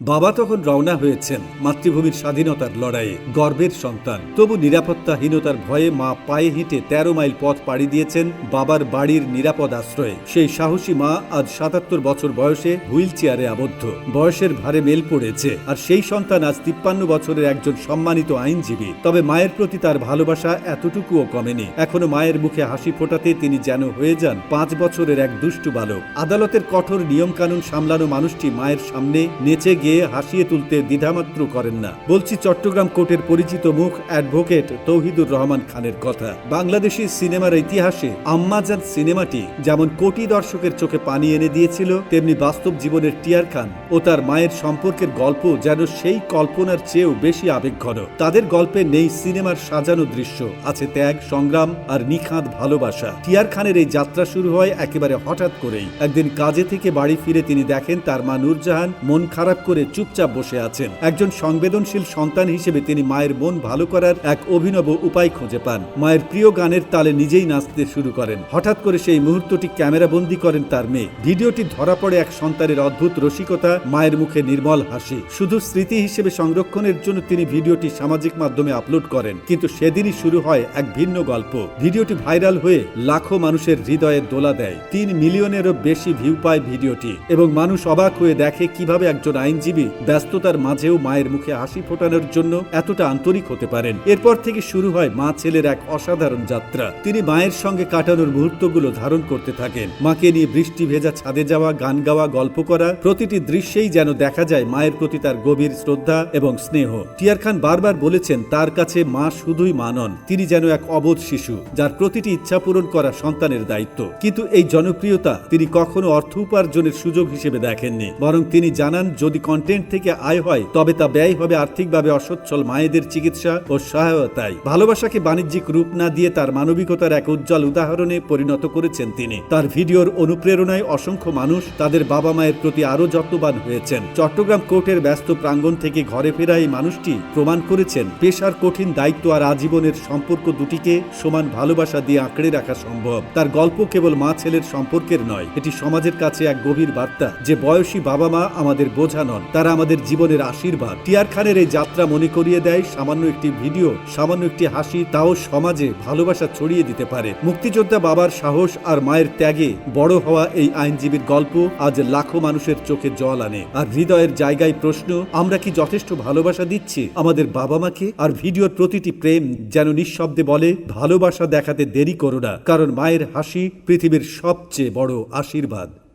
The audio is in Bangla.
বাবা তখন রওনা হয়েছেন মাতৃভূমির স্বাধীনতার লড়াইয়ে। গর্বের সন্তান। তবু নিরাপত্তাহীনতার ভয়ে মা পায়ে হেঁটে তেরো মাইল পথ পাড়ি দিয়েছেন বাবার বাড়ির নিরাপদ আশ্রয়ে। সেই সাহসী মা আজ সাতাত্তর বছর বয়সে হুইল চেয়ারে আবদ্ধ। বয়সের ভারে মেল পড়েছে। আর সেই সন্তান আজ তিপ্পান্ন বছরের একজন সম্মানিত আইনজীবী। তবে মায়ের প্রতি তার ভালোবাসা এতটুকুও কমেনি। এখনও মায়ের মুখে হাসি ফোটাতে তিনি যেন হয়ে যান পাঁচ বছরের এক দুষ্টু বালক। আদালতের কঠোর নিয়মকানুন সামলানো মানুষটি মায়ের সামনে নেচে গিয়ে হাসিয়ে তুলতে দ্বিধামাত্র করেন না। বলছি চট্টগ্রাম কোর্টের পরিচিত মুখ অ্যাডভোকেট তৌহিদুর রহমান খানের কথা। বাংলাদেশি সিনেমার ইতিহাসে আম্মাজান সিনেমাটি যেমন কোটি দর্শকের চোখে পানি এনে দিয়েছিল, তেমনি বাস্তব জীবনের টিয়ার খান ও তার মায়ের সম্পর্কের গল্প যেন সেই কল্পনার চেয়েও বেশি আবেগঘন। তাদের গল্পে নেই সিনেমার সাজানো দৃশ্য, আছে ত্যাগ, সংগ্রাম আর নিখাঁত ভালোবাসা। টিয়ার খানের এই যাত্রা শুরু হয় একেবারে হঠাৎ করেই। একদিন কাজে থেকে বাড়ি ফিরে তিনি দেখেন তার মা নূরজাহান মন খারাপ করে চুপচাপ বসে আছেন। একজন সংবেদনশীল সন্তান হিসেবে তিনি মায়ের মন ভালো করার এক অভিনব উপায় খুঁজে পান। মায়ের প্রিয় গানের তালে নিজেই নাচতে শুরু করেন। হঠাৎ করে সেই মুহূর্তটি ক্যামেরা বন্দি করেন তার মেয়ে। ভিডিওটি ধরা পড়ে এক সন্তানের অদ্ভুত রসিকতা, মায়ের মুখে নির্মল হাসি। শুধু স্মৃতি হিসেবে সংরক্ষণের জন্য তিনি ভিডিওটি সামাজিক মাধ্যমে আপলোড করেন। কিন্তু সেদিনই শুরু হয় এক ভিন্ন গল্প। ভিডিওটি ভাইরাল হয়ে লাখো মানুষের হৃদয়ে দোলা দেয়। তিন মিলিয়নেরও বেশি ভিউ পায় ভিডিওটি। এবং মানুষ অবাক হয়ে দেখে কীভাবে একজন আইনজীবী ব্যস্ততার মাঝেও মায়ের মুখে হাসি ফোটানোর জন্য এতটা আন্তরিক হতে পারেন। এরপর থেকে শুরু হয় মা ছেলের এক অসাধারণ যাত্রা। তিনি মায়ের সঙ্গে কাটানোর মুহূর্তগুলো ধারণ করতে থাকেন। মাকে নিয়ে বৃষ্টি ভেজা ছাদে যাওয়া, গান গাওয়া, গল্প করা, প্রতিটি দৃশ্যেই যেন দেখা যায় মায়ের প্রতি তার গভীর শ্রদ্ধা এবং স্নেহ। টিয়ার খান বারবার বলেছেন, তার কাছে মা শুধুই মানন তিনি যেন এক অবোধ শিশু, যার প্রতিটি ইচ্ছা পূরণ করা সন্তানের দায়িত্ব। কিন্তু এই জনপ্রিয়তা তিনি কখনো অর্থ উপার্জনের সুযোগ হিসেবে দেখেননি, বরং তিনি জানান, যদি কন্টেন্ট থেকে আয় হয়, তবে তা ব্যয় হবে আর্থিকভাবে অসচ্ছল মায়েদের চিকিৎসা ও সহায়তায়। ভালোবাসাকে বাণিজ্যিক রূপ না দিয়ে তার মানবিকতার এক উজ্জ্বল উদাহরণে পরিণত করেছেন তিনি। তার ভিডিওর অনুপ্রেরণায় অসংখ্য মানুষ তাদের বাবা মায়ের প্রতি আরও যত্নবান হয়েছেন। চট্টগ্রাম কোর্টের ব্যস্ত প্রাঙ্গণ থেকে ঘরে ফেরা এই মানুষটি প্রমাণ করেছেন, পেশার কঠিন দায়িত্ব আর আজীবনের সম্পর্ক দুটিকে সমান ভালোবাসা দিয়ে আঁকড়ে রাখা সম্ভব। তার গল্প কেবল মা ছেলের সম্পর্কের নয়, এটি সমাজের কাছে এক গভীর বার্তা যে বয়সী বাবা মা আমাদের বোঝা নন। তারা আমাদের জীবনের আশীর্বাদ। টিয়ার খানের এই যাত্রা মনে করিয়ে দেয়, সামান্য একটি ভিডিও, সামান্য একটি হাসি, তাও সমাজে ভালোবাসা ছড়িয়ে দিতে পারে। মুক্তিযোদ্ধা বাবার সাহস আর মায়ের ত্যাগে বড় হওয়া এই আইনজীবীর গল্প আজ লাখো মানুষের চোখে জল আনে। আর হৃদয়ের জায়গায় প্রশ্ন, আমরা কি যথেষ্ট ভালোবাসা দিচ্ছি? আমাদের বাবা মাকে? আর ভিডিওর প্রতিটি প্রেম যেন নিঃশব্দে বলে, ভালোবাসা দেখাতে দেরি করো না। কারণ মায়ের হাসি পৃথিবীর সবচেয়ে বড় আশীর্বাদ।